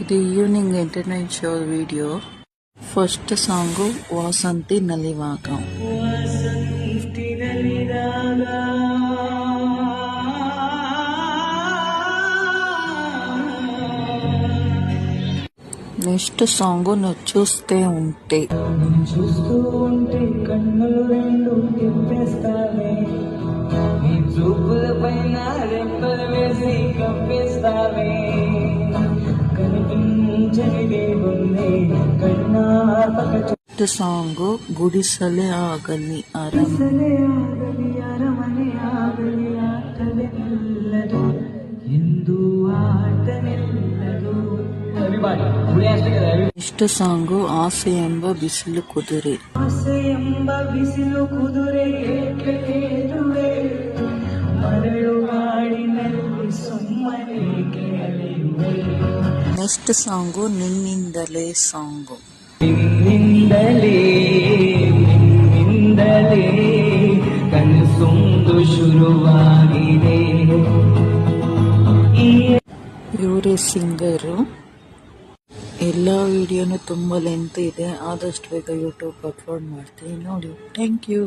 ఇది evening entertain show video. First song Vasanthi నలివాకం. Next song నువ్వు చూస్తే ఉంటే. చూస్తూ ఉంటే కన్నులు రెండు చూపుల పైన రెప్పలు వేసి కప్పేస్తావే. The song ಗುಡಿಸಲೇ ಆಗಲಿ ಅರಮನೆ ಆಗಲಿ ಆಟವಿಲ್ಲದು ಇಂದು ಆಟವಿಲ್ಲದು ಇಷ್ಟ ಸಾಂಗ್ ಆಸೆ ಎಂಬ ಬಿಸಿಲು ಕುದುರೆ. ಆಸೆ ಎಂಬ ಬಿಸಿಲು ಕುದುರೆ ಮರಳು ಮಾಡಿನಲ್ಲಿ ಸುಮ್ಮನೆ ನೆಕ್ಸ್ಟ್ ಸಾಂಗು ನಿನ್ನಿಂದಲೇ ಸಾಂಗು. ನಿನ್ನಿಂದಲೇ ನಿನ್ನಿಂದಲೇ ಕನಸೊಂದು ಶುರುವಾಗಿದೆ. ಇವರೇ ಸಿಂಗರು. ಎಲ್ಲ ವಿಡಿಯೋನು ತುಂಬ ಲೆಂತ್ ಇದೆ ಆದಷ್ಟು ಬೇಗ ಯೂಟ್ಯೂಬ್ ಅಪ್ಲೋಡ್ ಮಾಡ್ತೀನಿ. ನೋಡಿ ಥ್ಯಾಂಕ್ ಯು